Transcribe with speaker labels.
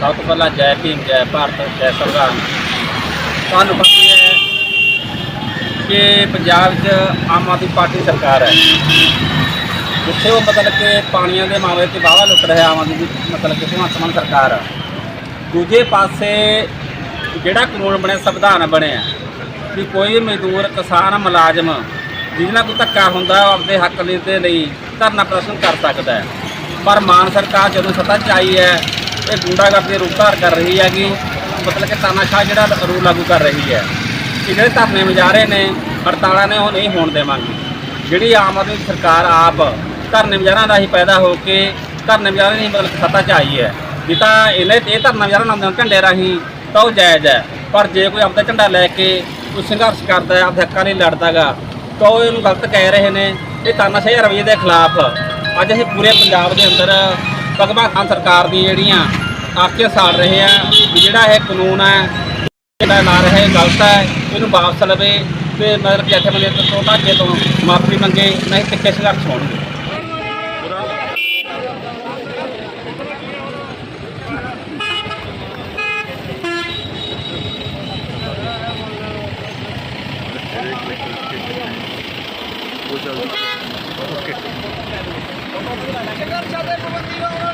Speaker 1: ਸਭ ਤੋਂ ਪਹਿਲਾਂ ਜੈ ਭੀਮ, ਜੈ ਭਾਰਤ, ਜੈ ਸੰਵਿਧਾਨ। ਤੁਹਾਨੂੰ ਪਤਾ ਹੈ ਕਿ ਪੰਜਾਬ 'ਚ ਆਮ ਆਦਮੀ ਪਾਰਟੀ ਸਰਕਾਰ ਹੈ। ਜਿੱਥੇ ਉਹ ਮਤਲਬ ਕਿ ਪਾਣੀਆਂ ਦੇ ਮਾਮਲੇ ਤੇ ਵਾਹਵਾ ਲੁੱਟ ਰਿਹਾ ਆਮ ਆਦਮੀ ਮਤਲਬ ਕਿ ਭਗਵੰਤ ਮਾਨ ਸਰਕਾਰ। ਦੂਜੇ ਪਾਸੇ ਜਿਹੜਾ ਕਾਨੂੰਨ ਬਣਿਆ, ਸੰਵਿਧਾਨ ਬਣਿਆ, ਵੀ ਕੋਈ ਮਜ਼ਦੂਰ, ਕਿਸਾਨ, ਮੁਲਾਜ਼ਮ ਜਿਹਦੇ ਨਾਲ ਕੋਈ ਧੱਕਾ ਹੁੰਦਾ, ਉਹ ਆਪਣੇ ਹੱਕ ਲਈ ਦੇ ਲਈ ਧਰਨਾ ਪ੍ਰਦਰਸ਼ਨ ਕਰ ਸਕਦਾ ਹੈ। ਪਰ ਮਾਨ ਸਰਕਾਰ ਜਦੋਂ ਸੱਤਾ 'ਚ ਆਈ ਹੈ, ਇਹ ਗੁੰਡਾਗਰਦੀ ਰੂਪ ਧਾਰ ਕਰ ਰਹੀ ਹੈਗੀ, ਮਤਲਬ ਕਿ ਤਾਨਾਸ਼ਾਹ ਜਿਹੜਾ ਰੂਲ ਲਾਗੂ ਕਰ ਰਹੀ ਹੈ। ਕਿ ਜਿਹੜੇ ਧਰਨੇ ਮੁਜ਼ਾਹਰੇ ਨੇ, ਹੜਤਾਲਾਂ ਨੇ, ਉਹ ਨਹੀਂ ਹੋਣ ਦੇਵਾਂਗੇ। ਜਿਹੜੀ ਆਮ ਆਦਮੀ ਸਰਕਾਰ ਆਪ ਧਰਨੇ ਮੁਜ਼ਾਹਰਿਆਂ ਦਾ ਹੀ ਪੈਦਾ ਹੋ ਕੇ ਧਰਨੇ ਮੁਜ਼ਾਹਰੇ ਦੀ ਮਤਲਬ ਕਿ ਸੱਤਾ 'ਚ ਆਈ ਹੈ। ਜੇ ਤਾਂ ਇਹਨੇ ਇਹ ਧਰਨਾ ਮੁਜ਼ਾਹਰਾ ਲਾਉਂਦੇ ਝੰਡੇ ਰਾਹੀਂ ਤਾਂ ਉਹ ਜਾਇਜ਼ ਹੈ। ਪਰ ਜੇ ਕੋਈ ਆਪਦਾ ਝੰਡਾ ਲੈ ਕੇ ਕੋਈ ਸੰਘਰਸ਼ ਕਰਦਾ ਹੈ, ਆਪਦੇ ਹੱਕਾਂ ਲਈ ਲੜਦਾਗਾ, ਤਾਂ ਉਹ ਇਹਨੂੰ ਗਲਤ ਕਹਿ ਰਹੇ ਨੇ। ਇਹ ਤਾਨਾਸ਼ਾਹੀ ਰਵਈਏ ਦੇ ਖਿਲਾਫ ਅੱਜ ਅਸੀਂ ਪੂਰੇ ਪੰਜਾਬ ਦੇ ਅੰਦਰ ਭਗਵੰਤ ਮਾਨ ਸਰਕਾਰ ਦੀ ਜਿਹੜੀਆਂ ਆਖੀਆਂ ਸਾੜ ਰਹੇ ਆ ਜਿਹੜਾ ਇਹ ਕਾਨੂੰਨ ਹੈ ਜਿਹੜਾ ਲਾ ਰਿਹਾ ਇਹ ਗਲਤ ਹੈ, ਇਹਨੂੰ ਵਾਪਸ ਲਵੇ ਤੇ ਮਤਲਬ ਜਥੇਬੰਦੀਆਂ ਜਥੇਬੰਦੀ ਤੋਂ ਧਾਗੇ ਤੋਂ ਮਾਫੀ ਮੰਗੇ, ਨਹੀਂ ਤਿੱਖੇ ਸੰਘਰਸ਼ ਹੋਣਗੇ
Speaker 2: ਸੰਘਰਸ਼ਾਂ